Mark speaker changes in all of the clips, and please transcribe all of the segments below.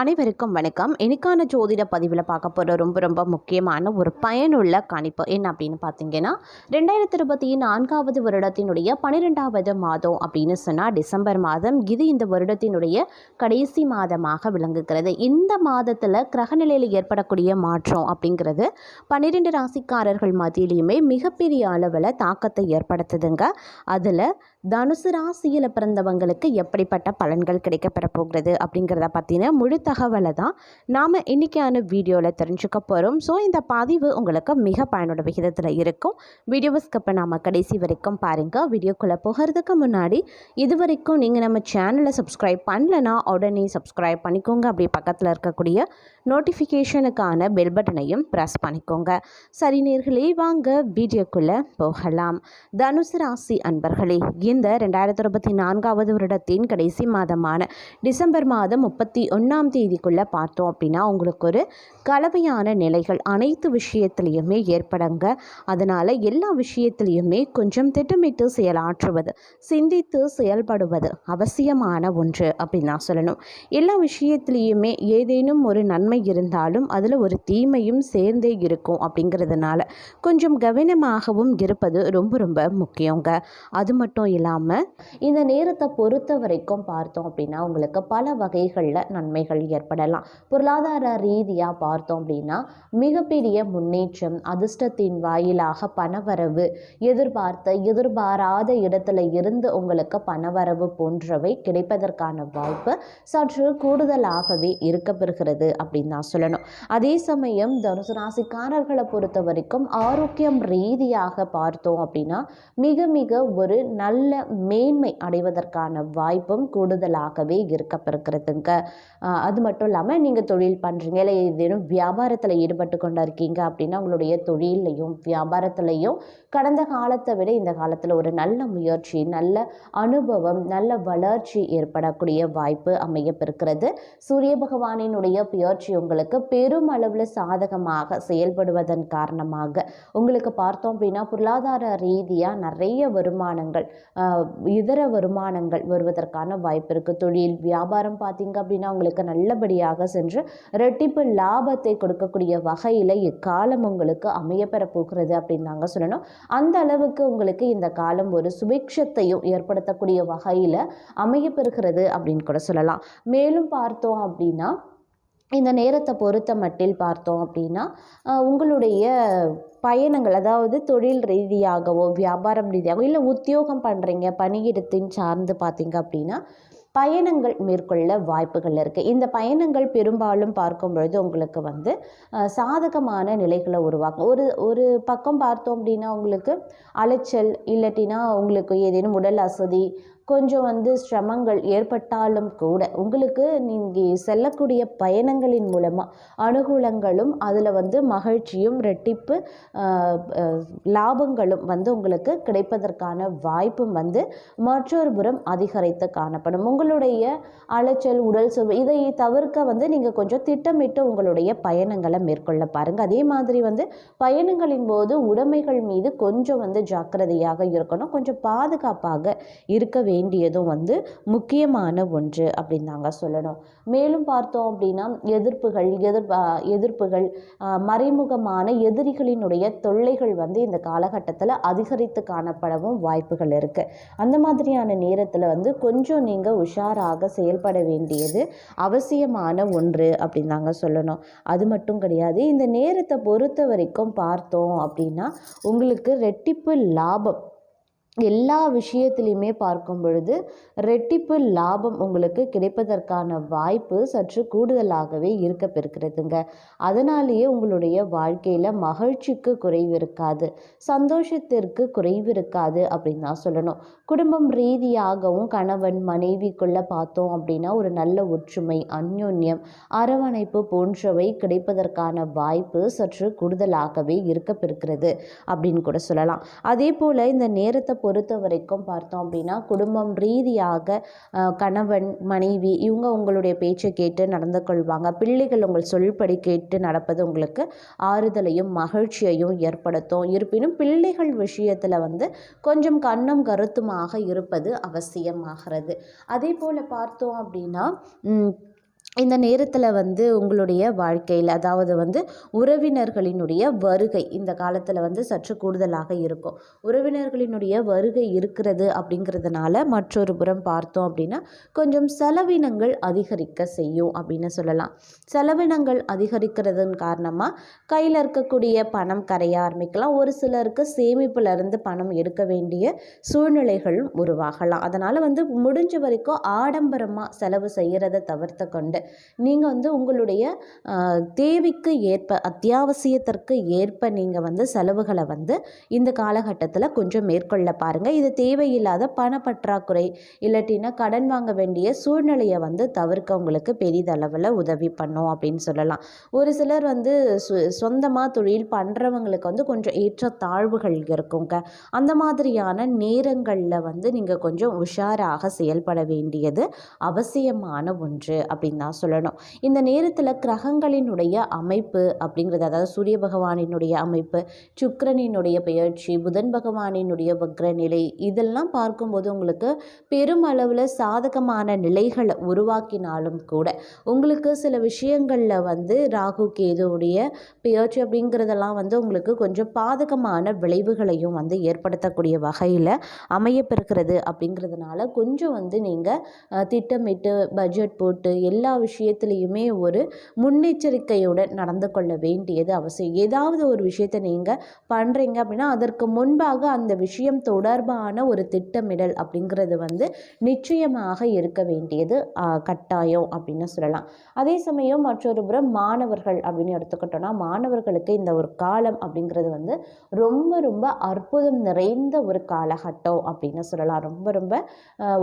Speaker 1: அனைவருக்கும் வணக்கம். எனக்கான ஜோதிட பதிவில் பார்க்க போகிற ரொம்ப ரொம்ப முக்கியமான ஒரு பயனுள்ள கணிப்பு என்ன அப்படின்னு பார்த்தீங்கன்னா ரெண்டாயிரத்தி இருபத்தி நான்காவது வருடத்தினுடைய பன்னிரெண்டாவது மாதம் அப்படின்னு சொன்னால் டிசம்பர் மாதம். இது இந்த வருடத்தினுடைய கடைசி மாதமாக விளங்குகிறது. இந்த மாதத்தில் கிரகநிலையில் ஏற்படக்கூடிய மாற்றம் அப்படிங்கிறது பன்னிரெண்டு ராசிக்காரர்கள் மத்தியிலையுமே மிகப்பெரிய அளவில் தாக்கத்தை ஏற்படுத்துதுங்க. அதில் தனுசு ராசியில் பிறந்தவங்களுக்கு எப்படிப்பட்ட பலன்கள் கிடைக்கப்பெற போகிறது அப்படிங்கிறத பார்த்தீங்கன்னா முழு தகவலை தான் நாம் இன்றைக்கான வீடியோவில் தெரிஞ்சுக்க போகிறோம் ஸோ இந்த பதிவு உங்களுக்கு மிக பயனுள்ள விகிதத்தில் இருக்கும். வீடியோவை ஸ்கப்பை நாம் கடைசி வரைக்கும் பாருங்கள் வீடியோக்குள்ளே போகிறதுக்கு முன்னாடி இது வரைக்கும் நீங்கள் நம்ம சேனலை சப்ஸ்கிரைப் பண்ணலனா உடனே சப்ஸ்கிரைப் பண்ணிக்கோங்க. அப்படி பக்கத்தில் இருக்கக்கூடிய நோட்டிஃபிகேஷனுக்கான பெல் பட்டனையும் ப்ரெஸ் பண்ணிக்கோங்க. சரி நேர்களே வாங்க வீடியோக்குள்ளே போகலாம். தனுசு ராசி அன்பர்களே இந்த ரெண்டாயிரத்தி இருபத்தி நான்காவது வருடத்தின் கடைசி மாதமான டிசம்பர் மாதம் முப்பத்தி ஒன்றாம் தேதி தேதிக்குள்ளே பார்த்தோம் அப்படின்னா உங்களுக்கு ஒரு கலவையான நிலைகள் அனைத்து விஷயத்துலேயுமே ஏற்படுங்க. அதனால் எல்லா விஷயத்துலேயுமே கொஞ்சம் திட்டமிட்டு செயலாற்றுவது சிந்தித்து செயல்படுவது அவசியமான ஒன்று அப்படின்னு தான் சொல்லணும். எல்லா விஷயத்துலேயுமே ஏதேனும் ஒரு நன்மை இருந்தாலும் அதில் ஒரு தீமையும் சேர்ந்தே இருக்கும் அப்படிங்கிறதுனால கொஞ்சம் கவனமாகவும் இருப்பது ரொம்ப ரொம்ப முக்கியங்க. அது மட்டும் இல்லாமல் இந்த நேரத்தை பொறுத்த வரைக்கும் பார்த்தோம் அப்படின்னா உங்களுக்கு பல வகைகளில் நன்மைகள் ஏற்படலாம். பொருளாதார ரீதியாக பார்த்தோம் அப்படின்னா மிகப்பெரிய முன்னேற்றம் அதிர்ஷ்டத்தின் வாயிலாக பணவரவு எதிர்பார்த்த எதிர்பாராத இடத்துல இருந்து உங்களுக்கு பணவரவு போன்றவை கிடைப்பதற்கான வாய்ப்பு சற்று கூடுதலாகவே இருக்கப்பெறுகிறது அப்படின்னு தான் சொல்லணும். அதே சமயம் தனுசு ராசிக்காரர்களை பொறுத்த வரைக்கும் ஆரோக்கியம் ரீதியாக பார்த்தோம் அப்படின்னா மிக மிக ஒரு நல்ல மேன்மை அடைவதற்கான வாய்ப்பும் கூடுதலாகவே இருக்கப்பெறுகிறதுங்க. அது மட்டும் இல்லாமல் நீங்கள் தொழில் பண்ணுறீங்க இல்லை ஏதேனும் வியாபாரத்தில் ஈடுபட்டு கொண்டு இருக்கீங்க அப்படின்னா உங்களுடைய தொழிலையும் வியாபாரத்துலையும் கடந்த காலத்தை விட இந்த காலத்தில் ஒரு நல்ல முயற்சி நல்ல அனுபவம் நல்ல வளர்ச்சி ஏற்படக்கூடிய வாய்ப்பு அமையப்பிருக்கிறது சூரிய பகவானினுடைய முயற்சி உங்களுக்கு பெரும் அளவில் சாதகமாக செயல்படுவதன் காரணமாக உங்களுக்கு பார்த்தோம் அப்படின்னா பொருளாதார ரீதியாக நிறைய வருமானங்கள் இதர வருமானங்கள் வருவதற்கான வாய்ப்பு இருக்குது தொழில் வியாபாரம் பார்த்தீங்க அப்படின்னா உங்களுக்கு நல்ல நல்லபடியாக சென்று ரெட்டிப்பு லாபத்தை கொடுக்கக்கூடிய வகையில் இக்காலம் உங்களுக்கு அமையப்பெற போகிறது அப்படின்னு தாங்க சொல்லணும். அந்த அளவுக்கு உங்களுக்கு இந்த காலம் ஒரு சுபிக்ஷத்தையும் ஏற்படுத்தக்கூடிய வகையில் அமையப்பெறுகிறது அப்படின்னு கூட சொல்லலாம். மேலும் பார்த்தோம் அப்படின்னா இந்த நேரத்தை பொறுத்த மட்டில் பார்த்தோம் அப்படின்னா உங்களுடைய பயணங்கள் அதாவது தொழில் ரீதியாகவோ வியாபாரம் ரீதியாகவோ இல்லை உத்தியோகம் பண்ணுறீங்க பணியிடத்தின் சார்ந்து பார்த்தீங்க அப்படின்னா பயணங்கள் மேற்கொள்ள வாய்ப்புகள் இருக்குது இந்த பயணங்கள் பெரும்பாலும் பார்க்கும் பொழுது உங்களுக்கு வந்து சாதகமான நிலைகளை உருவாக்கும். ஒரு ஒரு பக்கம் பார்த்தோம் அப்படின்னா உங்களுக்கு அலைச்சல் இல்லாட்டினா உங்களுக்கு ஏதேனும் உடல் அசதி கொஞ்சம் வந்து சிரமங்கள் ஏற்பட்டாலும் கூட உங்களுக்கு நீங்கள் செல்லக்கூடிய பயணங்களின் மூலமாக அனுகூலங்களும் அதில் வந்து மகிழ்ச்சியும் ரெட்டிப்பு லாபங்களும் வந்து உங்களுக்கு கிடைப்பதற்கான வாய்ப்பும் வந்து மற்றொரு புறம் அதிகரித்து காணப்படும். உங்களுடைய அலைச்சல் உடல் சோர்வு இதை தவிர்க்க வந்து நீங்கள் கொஞ்சம் திட்டமிட்டு உங்களுடைய பயணங்களை மேற்கொள்ள பாருங்கள் அதே மாதிரி வந்து பயணங்களின் போது உடைமைகள் மீது கொஞ்சம் வந்து ஜாக்கிரதையாக இருக்கணும். கொஞ்சம் பாதுகாப்பாக இருக்க வேண்டியதும் வந்து முக்கியமான ஒன்று அப்படின்னு தாங்க சொல்லணும். மேலும் பார்த்தோம் அப்படின்னா எதிர்ப்புகள் எதிர் எதிர்ப்புகள் மறைமுகமான எதிரிகளினுடைய தொல்லைகள் வந்து இந்த காலகட்டத்தில் அதிகரித்து காணப்படவும் வாய்ப்புகள் இருக்குது அந்த மாதிரியான நேரத்தில் வந்து கொஞ்சம் நீங்கள் உஷாராக செயல் செயல்பட வேண்டியது அவசியமான ஒன்று அப்படின்னு தாங்க சொல்லணும். அது மட்டும் கிடையாது இந்த நேரத்தை பொறுத்த வரைக்கும் பார்த்தோம் அப்படின்னா உங்களுக்கு ரெட்டிப்பு லாபம் எல்லா விஷயத்துலையுமே பார்க்கும் பொழுது ரெட்டிப்பு லாபம் உங்களுக்கு கிடைப்பதற்கான வாய்ப்பு சற்று கூடுதலாகவே இருக்க பெறுகிறதுங்க அதனாலேயே உங்களுடைய வாழ்க்கையில் மகிழ்ச்சிக்கு குறைவு இருக்காது சந்தோஷத்திற்கு குறைவு இருக்காது அப்படின்னு தான் சொல்லணும். குடும்பம் ரீதியாகவும் கணவன் மனைவிக்குள்ள பார்த்தோம் அப்படின்னா ஒரு நல்ல ஒற்றுமை அந்யோன்யம் அரவணைப்பு போன்றவை கிடைப்பதற்கான வாய்ப்பு சற்று கூடுதலாகவே இருக்க பெறுகிறது அப்படின்னு கூட சொல்லலாம். அதே போல் இந்த நேரத்தை பொறுத்த வரைக்கும் பார்த்தோம் அப்படின்னா குடும்பம் ரீதியாக கணவன் மனைவி இவங்க உங்களுடைய பேச்சை கேட்டு நடந்து கொள்வாங்க. பிள்ளைகள் உங்கள் சொல்படி கேட்டு நடப்பது உங்களுக்கு ஆறுதலையும் மகிழ்ச்சியையும் ஏற்படுத்தும். இருப்பினும் பிள்ளைகள் விஷயத்தில் வந்து கொஞ்சம் கண்ணும் கருத்துமாக இருப்பது அவசியமாகிறது. அதே போல் பார்த்தோம் அப்படின்னா இந்த நேரத்தில் வந்து உங்களுடைய வாழ்க்கையில் அதாவது வந்து உறவினர்களினுடைய வருகை இந்த காலத்தில் வந்து சற்று கூடுதலாக இருக்கும். உறவினர்களினுடைய வருகை இருக்கிறது அப்படிங்கிறதுனால மற்றொரு புறம் பார்த்தோம் அப்படின்னா கொஞ்சம் செலவினங்கள் அதிகரிக்க செய்யும் அப்படின்னு சொல்லலாம். செலவினங்கள் அதிகரிக்கிறதன் காரணமாக கையில் இருக்கக்கூடிய பணம் கரைய ஆரம்பிக்கலாம். ஒரு சிலருக்கு சேமிப்பிலிருந்து பணம் எடுக்க வேண்டிய சூழ்நிலைகளும் உருவாகலாம். அதனால் வந்து முடிஞ்ச வரைக்கும் ஆடம்பரமாக செலவு செய்கிறத தவிர்த்து கொண்டு நீங்கள் வந்து உங்களுடைய தேவைக்கு ஏற்ப அத்தியாவசியத்திற்கு ஏற்ப நீங்கள் வந்து செலவுகளை வந்து இந்த காலகட்டத்தில் கொஞ்சம் மேற்கொள்ள பாருங்கள் இது தேவையில்லாத பணப்பற்றாக்குறை இல்லாட்டினா கடன் வாங்க வேண்டிய சூழ்நிலையை வந்து தவிர்க்க உங்களுக்கு பெரிதளவில் உதவி பண்ணும் அப்படின்னு சொல்லலாம். ஒரு சிலர் வந்து சு சொந்தமாக தொழில் பண்ணுறவங்களுக்கு வந்து கொஞ்சம் ஏற்ற தாழ்வுகள் இருக்குங்க. அந்த மாதிரியான நேரங்களில் வந்து நீங்கள் கொஞ்சம் உஷாராக செயல்பட வேண்டியது அவசியமான ஒன்று அப்படின்னு தான் சொல்லணும். இந்த நேரத்தில் கிரகங்களினுடைய அமைப்பு அப்படிங்கிறது அதாவது சூரிய பகவானினுடைய அமைப்பு சுக்கரனினுடைய பெயர்ச்சி புதன் பகவானினுடைய வக்ரநிலை இதெல்லாம் பார்க்கும்போது உங்களுக்கு பெருமளவில் சாதகமான நிலைகளை உருவாக்கினாலும் கூட உங்களுக்கு சில விஷயங்களில் வந்து ராகு கேதுவுடைய பெயர்ச்சி அப்படிங்கிறதெல்லாம் வந்து உங்களுக்கு கொஞ்சம் பாதகமான விளைவுகளையும் வந்து ஏற்படுத்தக்கூடிய வகையில் அமையப்பெறுகிறது அப்படிங்கிறதுனால கொஞ்சம் வந்து நீங்கள் திட்டமிட்டு பட்ஜெட் போட்டு எல்லா விஷயத்துலேயுமே ஒரு முன்னெச்சரிக்கையுடன் நடந்து கொள்ள வேண்டியது அவசியம். ஏதாவது ஒரு விஷயத்தை நீங்கள் பண்ணுறீங்க அப்படின்னா அதற்கு முன்பாக அந்த விஷயம் தொடர்பான ஒரு திட்டமிடல் அப்படிங்கிறது வந்து நிச்சயமாக இருக்க வேண்டியது கட்டாயம் அப்படின்னு சொல்லலாம். அதே சமயம் மற்றொரு புறம் மாணவர்கள் அப்படின்னு எடுத்துக்கிட்டோம்னா மாணவர்களுக்கு இந்த ஒரு காலம் அப்படிங்கிறது வந்து ரொம்ப ரொம்ப அற்புதம் நிறைந்த ஒரு காலகட்டம் அப்படின்னு சொல்லலாம். ரொம்ப ரொம்ப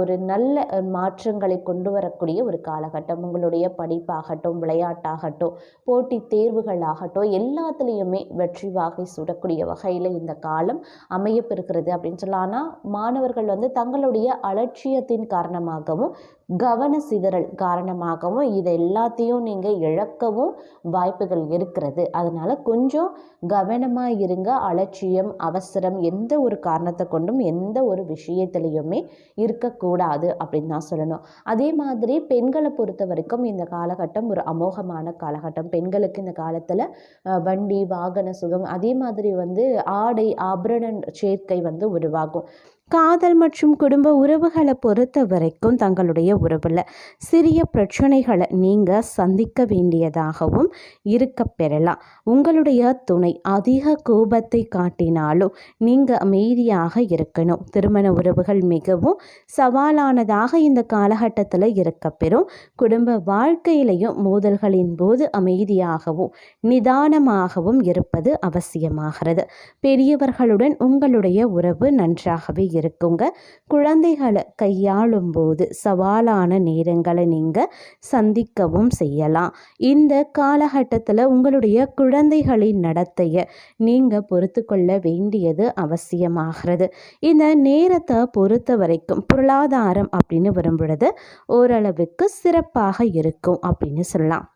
Speaker 1: ஒரு நல்ல மாற்றங்களை கொண்டு வரக்கூடிய ஒரு காலகட்டம். உங்களுடைய படிப்பாகட்டும் விளையாட்டாகட்டும் போட்டி தேர்வுகளாகட்டும் எல்லாத்துலேயுமே வெற்றி வாகை சுடக்கூடிய வகையில் இந்த காலம் அமையப்பெறுகிறது அப்படின்னு சொல்லலாம். ஆனால் மாணவர்கள் வந்து தங்களுடைய அலட்சியத்தின் காரணமாகவும் கவன சிதறல் காரணமாகவும் இது எல்லாத்தையும் நீங்கள் இழக்கவும் வாய்ப்புகள் இருக்கிறது. அதனால் கொஞ்சம் கவனமாக இருங்க. அலட்சியம் அவசரம் எந்த ஒரு காரணத்தை கொண்டும் எந்த ஒரு விஷயத்துலையுமே இருக்கக்கூடாது அப்படின்னு தான் சொல்லணும். அதே மாதிரி பெண்களை பொறுத்த வரைக்கும் இந்த காலகட்டம் ஒரு அமோகமான காலகட்டம். பெண்களுக்கு இந்த காலத்தில் வண்டி வாகன சுகம் அதே மாதிரி வந்து ஆடை ஆபரண சேர்க்கை வந்து உருவாகும். காதல் மற்றும் குடும்ப உறவுகளை பொறுத்த வரைக்கும் தங்களுடைய உறவில் சிறிய பிரச்சனைகளை நீங்கள் சந்திக்க வேண்டியதாகவும் இருக்க பெறலாம். உங்களுடைய துணை அதிக கோபத்தை காட்டினாலும் நீங்கள் அமைதியாக இருக்கணும். திருமண உறவுகள் மிகவும் சவாலானதாக இந்த காலகட்டத்தில் இருக்க பெறும். குடும்ப வாழ்க்கையிலையும் மோதல்களின் போது அமைதியாகவும் நிதானமாகவும் இருப்பது அவசியமாகிறது. பெரியவர்களுடன் உங்களுடைய உறவு நன்றாகவே இருக்குங்க. குழந்தைகளை கையாளும் போது சவாலான நேரங்களை நீங்கள் சந்திக்கவும் செய்யலாம். இந்த காலகட்டத்தில் உங்களுடைய குழந்தைகளின் நடத்தையை நீங்கள் பொறுத்து கொள்ள வேண்டியது அவசியமாகிறது. இந்த நேரத்தை பொறுத்த வரைக்கும் பொருளாதாரம் அப்படின்னு வரும்பொழுது ஓரளவுக்கு சிறப்பாக இருக்கும் அப்படின்னு சொல்லலாம்.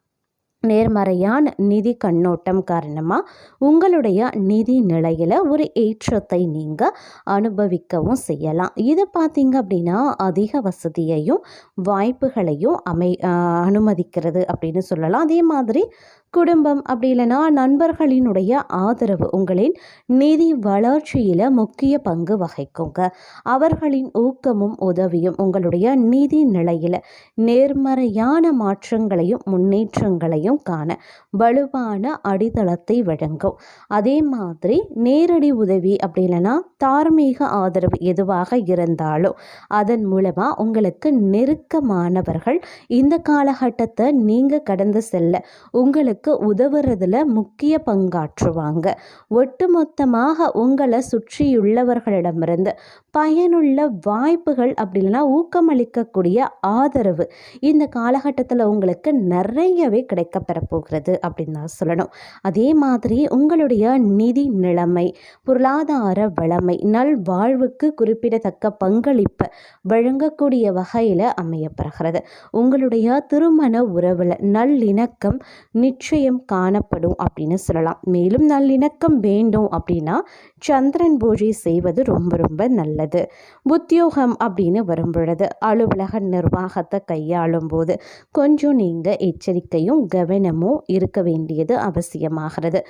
Speaker 1: நேர்மறையான நிதி கண்ணோட்டம் காரணமாக உங்களுடைய நிதி நிலையில் ஒரு ஏற்றத்தை நீங்கள் அனுபவிக்கவும் செய்யலாம். இது பார்த்தீங்க அப்படின்னா அதிக வசதியையும் வாய்ப்புகளையும் அமை அனுமதிக்கிறது அப்படின்னு சொல்லலாம். அதே மாதிரி குடும்பம் அப்படி இல்லைன்னா நண்பர்களினுடைய ஆதரவு உங்களின் நிதி வளர்ச்சியில் முக்கிய பங்கு வகிக்குங்க. அவர்களின் ஊக்கமும் உதவியும் உங்களுடைய நிதி நிலையில் நேர்மறையான மாற்றங்களையும் முன்னேற்றங்களையும் காண வலுவான அடித்தளத்தை வழங்கும். அதே மாதிரி நேரடி உதவி அப்படி இல்லைன்னா தார்மீக ஆதரவு எதுவாக இருந்தாலும் அதன் மூலமாக உங்களுக்கு நெருக்கமானவர்கள் இந்த காலகட்டத்தை நீங்கள் கடந்து செல்ல உங்களுக்கு உதவுறதுல முக்கிய பங்காற்றுவாங்க. ஒட்டுமொத்தமாக உங்களை சுற்றியுள்ளவர்களிடமிருந்து பயனுள்ள வாய்ப்புகள் அப்படி இல்லைன்னா ஊக்கமளிக்கக்கூடிய ஆதரவு இந்த காலகட்டத்தில் உங்களுக்கு நிறையவே கிடைக்கப்பெற போகிறது அப்படின்னு தான் சொல்லணும். அதே மாதிரி உங்களுடைய நிதி நிலைமை பொருளாதார வளமை நல்வாழ்வுக்கு குறிப்பிடத்தக்க பங்களிப்பை வழங்கக்கூடிய வகையில் அமையப்படுகிறது உங்களுடைய திருமண உறவில் நல்லிணக்கம் நிச்சயம் காணப்படும் அப்படின்னு சொல்லலாம். மேலும் நல்லிணக்கம் வேண்டும் அப்படின்னா சந்திரன் பூஜை செய்வது ரொம்ப ரொம்ப நல்லது. உத்தியோகம் அப்படின்னு வரும் பொழுது அலுவலக நிர்வாகத்தை கையாளும் போது கொஞ்சம் நீங்கள் எச்சரிக்கையும் கவனமும் இருக்க வேண்டியது அவசியமாகிறது.